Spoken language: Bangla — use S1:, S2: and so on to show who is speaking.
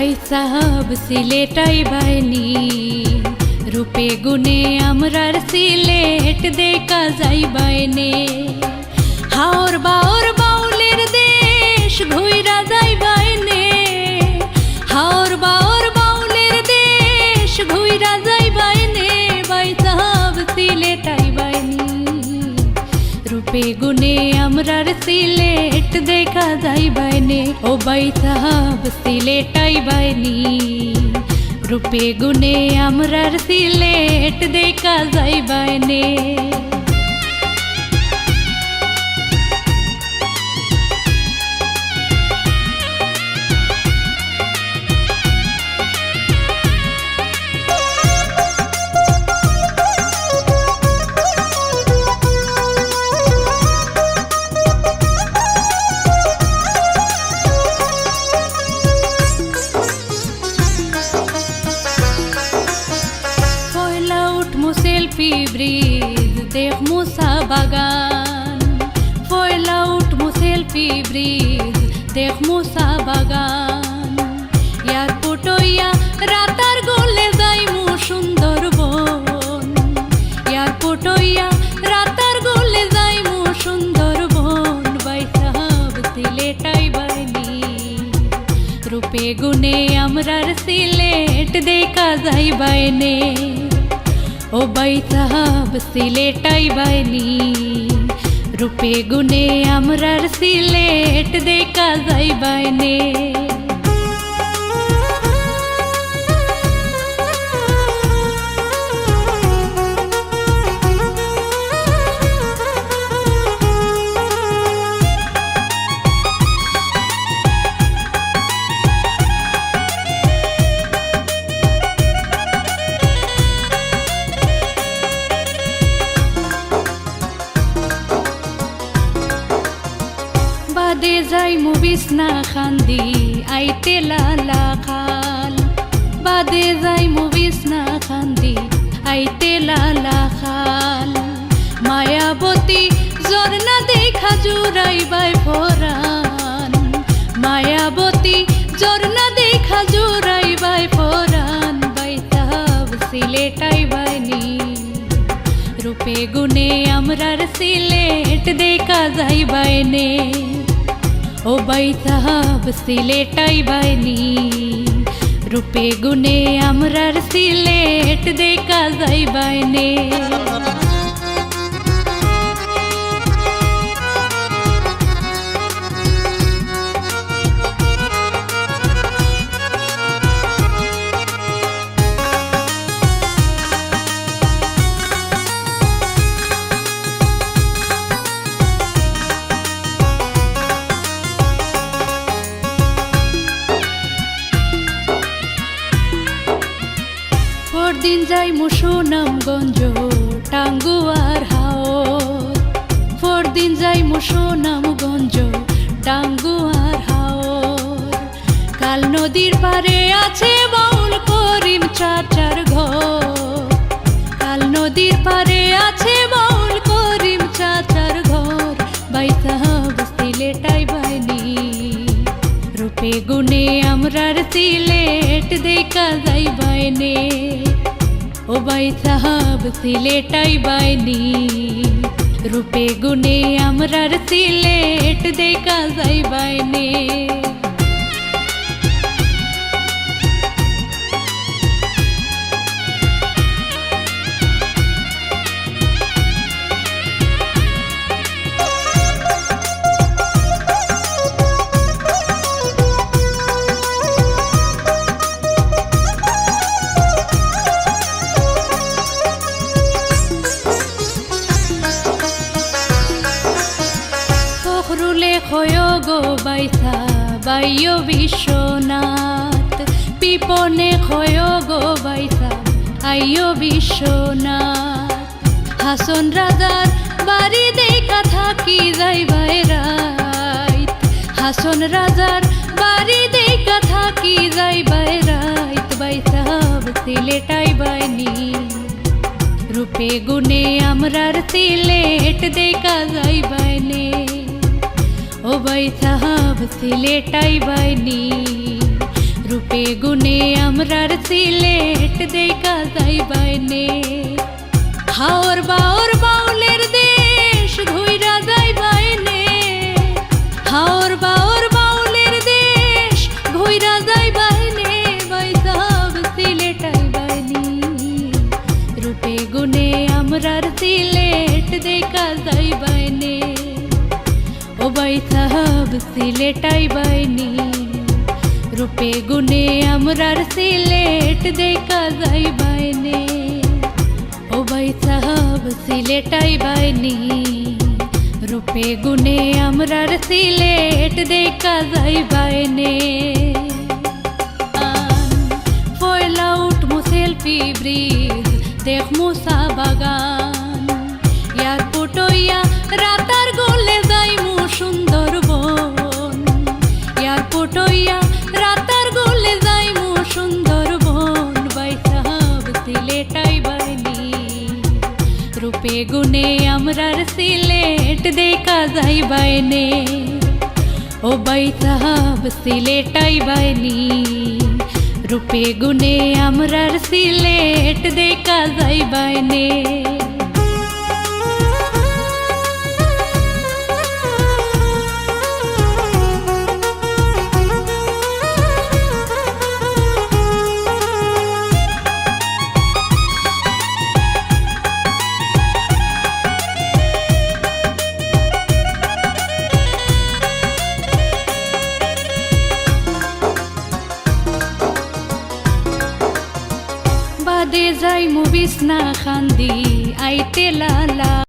S1: ভাই সাহাব সিলেটাই বাইনি রূপে গুণে আমরার সিলেট দেখা যাই বাইনে গুণে আমরার সিলেট দেখা যাই বাইনে। ও বাই সাহাব, সিলেটাই বাইনি। রূপে গুনে আমরার সিলেট দেখা যাই বাইনে। উঠমু সেলফি ব্রিজ দেখমু চা বাগান। পয়লা উঠমু সেলফি ব্রিজ দেখমু চা বাগান। ইয়ার পুটইয়া রাতার গলে যাইমু সুন্দরবন। ইয়ার পুটইয়া রাতার গলে যাইমু সুন্দরবন। বাই সাহাব সিলেটাই বাইনি রূপে গুণে আমরার সিলেট দেখা যাই বাইনে ও সাহাব সিলেটাই বাইনি রূপে গুণে আমরার সিলেট দেখা যাই বাইনে যাই মুবিস না খান্দি আইতে লালা খাল বাদে যাই মুবিস না খান্দি আইতে লালা খাল মায়াবতী ঝর্ণা দেখা জুড়াই বাই ফরান মায়াবতী ঝর্ণা দেখা জুড়াই বাই ফরান বাই সাহাব সিলেটাই বাইনি রূপে গুণে আমরার সিলেট দেখা যাই বাইনে ও বাই সাহাব সিলেটাই বাইনি রূপে গুণে আমরার সিলেট দেখা যাই বাইনে পরদিন যাই মুসুনামগঞ্জ টাঙ্গুয়ার হাওর পরদিন যাই মুসুনামগঞ্জ টাঙ্গুয়ার হাও। কাল নদীর পারে আছে বাউল করিম চাচার ঘর। কাল নদীর পারে আছে বাউল করিম চাচার ঘর। বাই সাহাব সিলেটাই বাইনি। রূপে গুণে আমরার সিলেট দেখা যাই বাইনে। ও বাই সাহাব সিলেটাই বাইনি রূপে গুনে আমরার সিলেট দেখা যাই বাইনে গো বাইসা বাইয় বিশ্বনাথ। পিপনে খয় গো বাইসা আইয় বিশ্বনাথ। হাসন রাজার বাড়ি দেখা থাকি যাই বাইরাইত হাসন রাজার বাড়ি দেখা থাকি যাই বাইরাইত বাইসাব সিলেটাই বাইনি রূপে গুণে আমরার সিলেট দেখা যাই বাইনে ও সাহাব, সিলেটাই বাইনি রূপে গুণে আমরার সিলেট, দেখা যাই বাইনে হাওর বাওর বাউলের দেশ ঘুইরা যাই বাইনে হাওর বাওর বাউলের দেশ ঘুইরা যাই বাইনে বাইসাব সিলেটাই বাইনি রূপে গুণে আমরার সিলেট, দেখা যাই বাইনে ও বাই সাহাব সিলেটাই বাইনি রূপে গুণে আমরার সিলেট দেখা যাই বাইনে ও বাই সাহাব সিলেটাই বাইনি রূপে গুণে আমরার সিলেট দেখা যাই বাইনে এয়ারপোর্ট ইয়া রাতার গলে যাইমু সুন্দরবন। বাইসাব সিলেটাই বাইনি রূপে গুণে আমরার সিলেট দেখা যাই বাইনে। ও বাই সাহাব সিলেটাই বাইনি রূপে গুণে আমরার সিলেট দেখা যাই বাইনে। যাই মুবিস না খান্দি আইতে লালা।